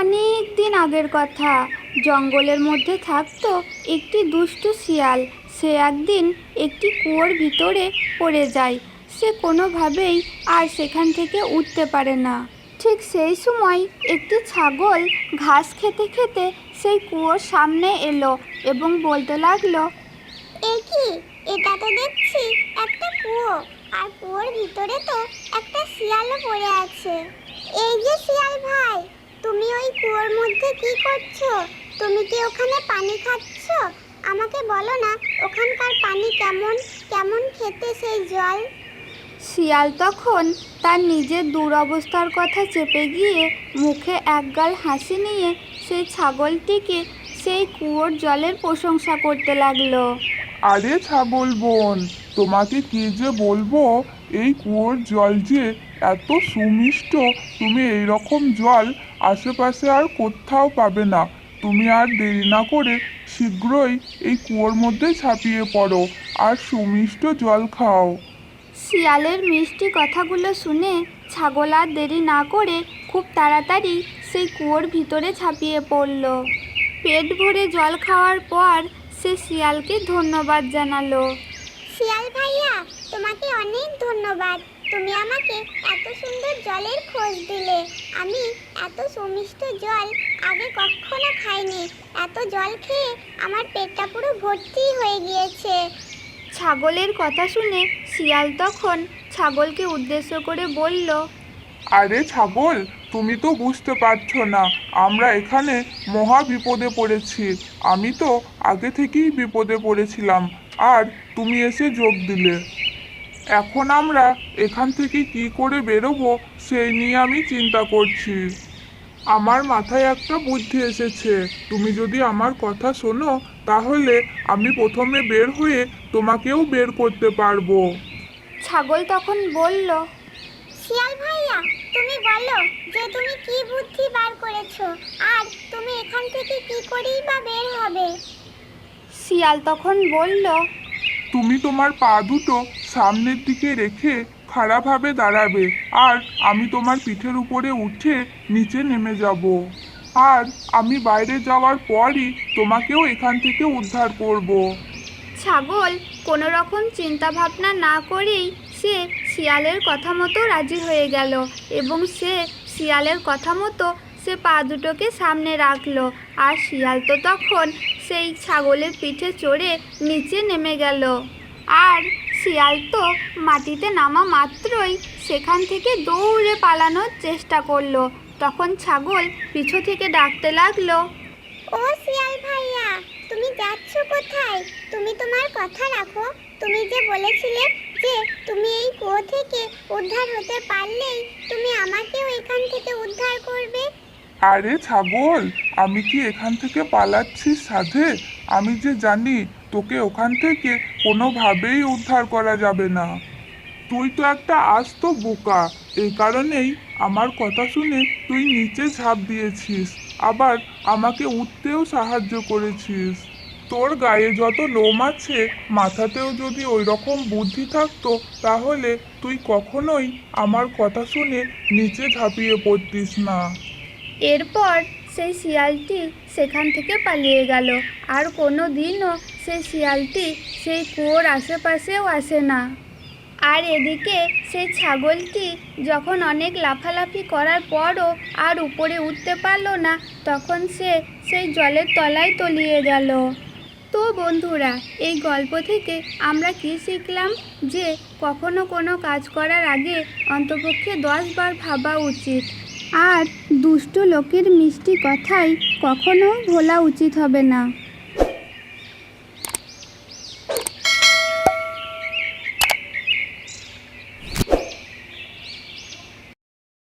অনেক দিন আগের কথা। জঙ্গলের মধ্যে থাকতো একটি দুষ্টু শিয়াল। সে একদিন একটি কুয়োর ভিতরে পড়ে যায়। সে কোনোভাবেই আর সেখান থেকে উঠতে পারে না। ঠিক সেই সময় একটি ছাগল ঘাস খেতে খেতে সেই কুয়োর সামনে এলো এবং বলতে লাগল, এ কি? এটা তো দেখছি একটা কুয়ো। আর কুয়োর ভিতরে তো একটা শিয়ালও পড়ে আছে। এই যে শিয়াল ভাই তুমি ওই কুয়োর মধ্যে কি করছ? তুমি কি ওখানে পানি খাচ্ছ? আমাকে বলো না ওখানকার পানি কেমন? কেমন খেতে সেই জল? শিয়াল তখন তার নিজের দুরবস্থার কথা চেপে গিয়ে মুখে একগাল হাসি নিয়ে সেই ছাগলটিকে সেই কুয়োর জলের প্রশংসা করতে লাগল। আরে ছাগল বোন তোমাকে কি যে বলব? এই কুয়োর জল যে এত সুমিষ্ট, তুমি এই রকম জল আশেপাশে আর কোথাও পাবে না। তুমি আর দেরি না করে শীঘ্রই এই কুয়োর মধ্যে ছাপিয়ে পড়ো আর সুমিষ্ট জল খাও। শিয়ালের মিষ্টি কথাগুলো শুনে ছাগল আর দেরি না করে খুব তাড়াতাড়ি সেই কুয়োর ভিতরে ছাপিয়ে পড়ল। পেট ভরে জল খাওয়ার পর সে শিয়ালকে ধন্যবাদ জানালো। শিয়াল ভাইয়া তোমাকে অনেক ধন্যবাদ। তুমি আমাকে এত সুন্দর জলের খোঁজ দিলে। আমি এত সুমিষ্ট জল আগে কখনো খাইনি। এত জল খেয়ে আমার পেটটা পুরো ভর্তি হয়ে গিয়েছে। ছাগলের কথা শুনে শিয়াল তখন ছাগলকে উদ্দেশ্য করে বলল আরে ছাগল তুমি তো বুঝতে পারছ না আমরা এখানে মহা বিপদে পড়েছি। আমি তো আগে থেকেই বিপদে পড়েছিলাম। আর তুমি এসে যোগ দিলে। এখন আমরা এখান থেকে কি করে বেরোবো সেই নিয়ে আমি চিন্তা করছি। আমার মাথায় একটা বুদ্ধি এসেছে। তুমি যদি আমার কথা শোনো, তাহলে আমি প্রথমে বের হয়ে তোমাকেও বের করতে পারব। ছাগল তখন বলল, শিয়াল ভাইয়া, তুমি বলো যে তুমি কি বুদ্ধি বার করেছ? আর তুমি এখান থেকে কি করেই বা বের হবে? শিয়াল তখন বলল তুমি তোমার পা দুটো সামনের দিকে রেখে খাড়াভাবে দাঁড়াবে আর আমি তোমার পিঠের উপরে উঠে নিচে নেমে যাব আর আমি বাইরে যাওয়ার পরই তোমাকেও এখান থেকে উদ্ধার করব। ছাগল কোনো রকম চিন্তা ভাবনা না করেই সে শিয়ালের কথা মতো রাজি হয়ে গেল এবং সে শিয়ালের কথা মতো সে পা দুটোকে সামনে রাখল আর শিয়াল তো তখন সেই ছাগলের পিঠে চড়ে নিচে নেমে গেল। আর শিয়াল তো মাটিতে নামা মাত্রই সেখান থেকে দৌড়ে পালানোর চেষ্টা করল। তখন ছাগল পিছু থেকে ডাকতে লাগল, ও শিয়াল ভাইয়া, তুমি যাচ্ছ কোথায়? তুমি তোমার কথা রাখো। তুমি যে বলেছিলে যে তুমি এই কুয়ো থেকে উদ্ধার হতে পারলেই তুমি আমাকেও এখান থেকে উদ্ধার করবে আরে ছাগল, আমি কি এখান থেকে পালাচ্ছি সাধে? আমি যে জানি তোকে ওখান থেকে কোনোভাবেই উদ্ধার করা যাবে না। তুই তো একটা আস্ত বোকা। এই কারণেই আমার কথা শুনে তুই নিচে ঝাঁপ দিয়েছিস, আবার আমাকে উঠতেও সাহায্য করেছিস। তোর গায়ে যত লোম আছে, মাথাতেও যদি ওই রকম বুদ্ধি থাকতো, তাহলে তুই কখনোই আমার কথা শুনে নিচে ঝাঁপিয়ে পড়তিস না। এরপর সেই শিয়ালটি সেখান থেকে পালিয়ে গেল। আর কোনো দিনও সেই শিয়ালটি সেই কুয়োর আশেপাশেও আসে না। আর এদিকে সেই ছাগলটি যখন অনেক লাফালাফি করার পরও আর উপরে উঠতে পারল না, তখন সে সেই জলের তলায় তলিয়ে গেল। তো বন্ধুরা, এই গল্প থেকে আমরা কি শিখলাম? যে কখনো কোনো কাজ করার আগে অন্তপক্ষে দশবার ভাবা উচিত। আর দুষ্ট লোকের মিষ্টি কথাই কখনও ভোলা উচিত হবে না।